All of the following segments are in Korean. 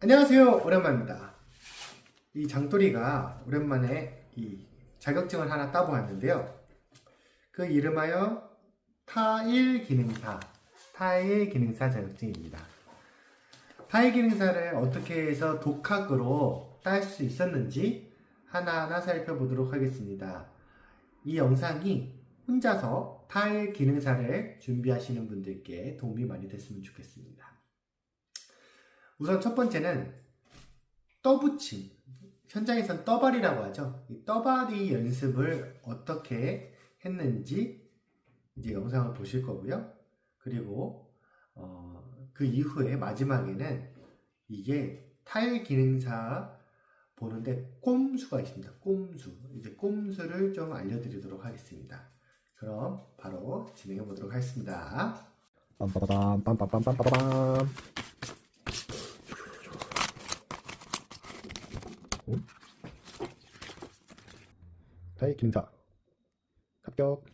안녕하세요. 오랜만입니다. 이 장돌이가 오랜만에 이 자격증을 하나 따보았는데요. 그 이름하여 타일 기능사, 타일 기능사 자격증입니다. 타일 기능사를 어떻게 해서 독학으로 딸 수 있었는지 하나하나 살펴보도록 하겠습니다. 이 영상이 혼자서 타일 기능사를 준비하시는 분들께 도움이 많이 됐으면 좋겠습니다. 우선 첫 번째는 떠붙임. 현장에선 떠발이라고 하죠. 이 떠발이 연습을 어떻게 했는지 이제 영상을 보실 거고요. 그리고 어, 그 이후에 마지막에는 이게 타일 기능사 보는데 꼼수가 있습니다. 꼼수. 이제 꼼수를 좀 알려드리도록 하겠습니다. 그럼 바로 진행해 보도록 하겠습니다. 빰빠바밤 빰빰빰빰빰빰 타이 기능사. 합격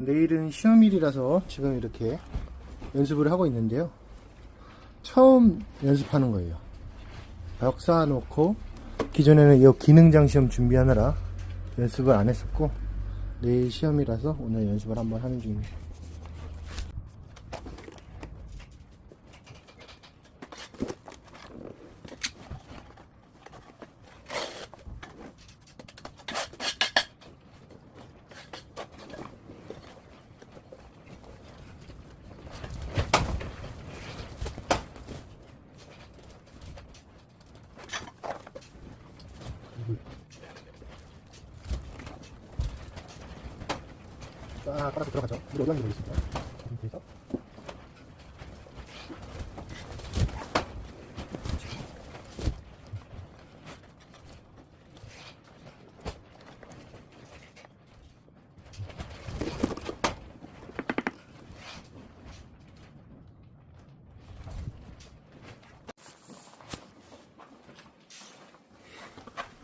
내일은 시험일이라서 지금 이렇게 연습을 하고 있는데요. 처음 연습하는 거예요. 벽 쌓아놓고 기존에는 이 기능장 시험 준비하느라 연습을 안 했었고 내일 시험이라서 오늘 연습을 한번 하는 중입니다. 쫙 깔아서 들어가죠. 물이 어디 갔는지 모르겠습니다. 그래서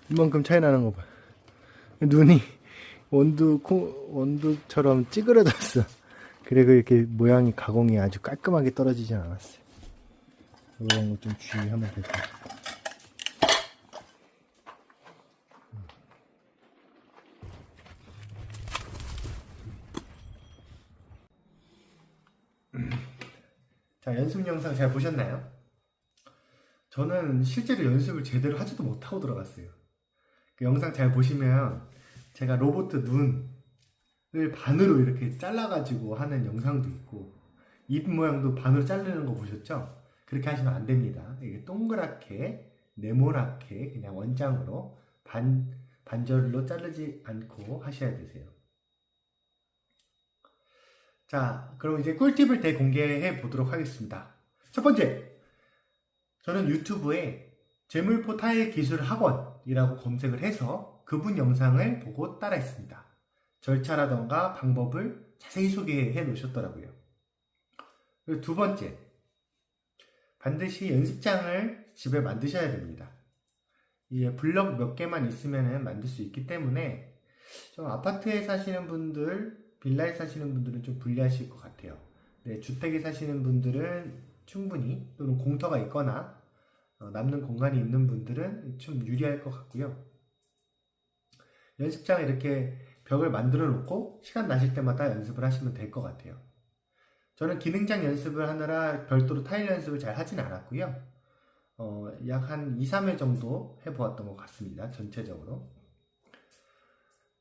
이만큼 차이 나는 거 봐. 눈이 원두 콩 원두처럼 찌그러졌어. 그리고 이렇게 모양이 가공이 아주 깔끔하게 떨어지진 않았어요. 이런 거 좀 주의하면 될 것 같아요. 자, 연습 영상 잘 보셨나요? 저는 실제로 연습을 제대로 하지도 못하고 들어갔어요. 그 영상 잘 보시면 제가 로봇 눈을 반으로 이렇게 잘라가지고 하는 영상도 있고 입 모양도 반으로 자르는 거 보셨죠? 그렇게 하시면 안 됩니다. 이게 동그랗게 네모나게 그냥 원장으로 반 반절로 자르지 않고 하셔야 되세요. 자, 그럼 이제 꿀팁을 대공개해 보도록 하겠습니다. 첫 번째, 저는 유튜브에 재물포 타일 기술 학원이라고 검색을 해서 그분 영상을 보고 따라했습니다. 절차라던가 방법을 자세히 소개해 놓으셨더라고요. 두 번째, 반드시 연습장을 집에 만드셔야 됩니다. 이게 블럭 몇 개만 있으면 만들 수 있기 때문에 좀 아파트에 사시는 분들, 빌라에 사시는 분들은 좀 불리하실 것 같아요. 네, 주택에 사시는 분들은 충분히 또는 공터가 있거나 어, 남는 공간이 있는 분들은 좀 유리할 것 같고요. 연습장에 이렇게 벽을 만들어 놓고 시간 나실 때마다 연습을 하시면 될 것 같아요. 저는 기능장 연습을 하느라 별도로 타일 연습을 잘 하진 않았고요. 어, 약 한 2, 3회 정도 해보았던 것 같습니다. 전체적으로.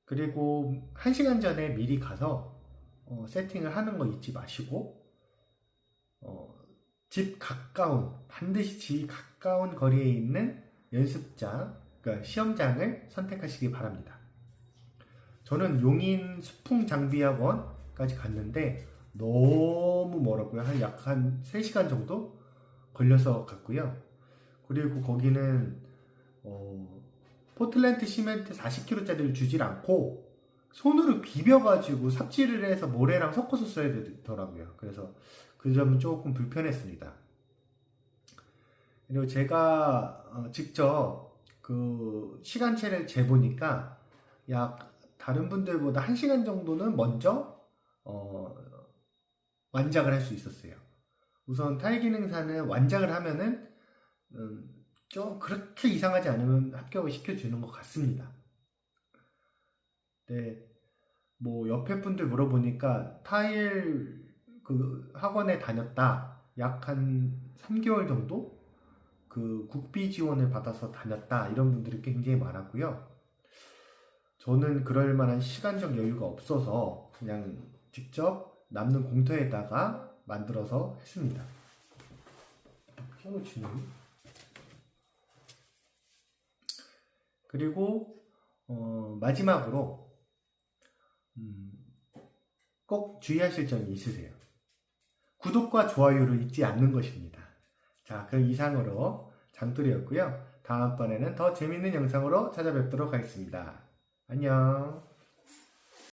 그리고 1시간 전에 미리 가서 어, 세팅을 하는 거 잊지 마시고 어, 집 가까운 반드시 집 가까운 거리에 있는 연습장, 그러니까 시험장을 선택하시기 바랍니다. 저는 용인 수풍 장비학원까지 갔는데 너무 멀었고요. 한약한 3시간 정도 걸려서 갔고요. 그리고 거기는 어, 포틀랜드 시멘트 40kg짜리를 주질 않고 손으로 비벼가지고 삽질을 해서 모래랑 섞어서 써야 되더라고요. 그래서 그 점은 조금 불편했습니다. 그리고 제가 어, 직접 그 시간체를 재보니까 약 다른 분들보다 1시간 정도는 먼저 어, 완작을 할 수 있었어요. 우선 타일기능사는 완작을 하면은 음, 좀 그렇게 이상하지 않으면 합격을 시켜주는 것 같습니다. 네, 뭐 옆에 분들 물어보니까 타일 그 학원에 다녔다. 약 한 3개월 정도 그 국비 지원을 받아서 다녔다. 이런 분들이 굉장히 많았고요. 저는 그럴 만한 시간적 여유가 없어서 그냥 직접 남는 공터에다가 만들어서 했습니다. 그리고 어, 마지막으로 음, 꼭 주의하실 점이 있으세요. 구독과 좋아요를 잊지 않는 것입니다. 자, 그럼 이상으로 장돌이었고요. 다음번에는 더 재밌는 영상으로 찾아뵙도록 하겠습니다. 안녕.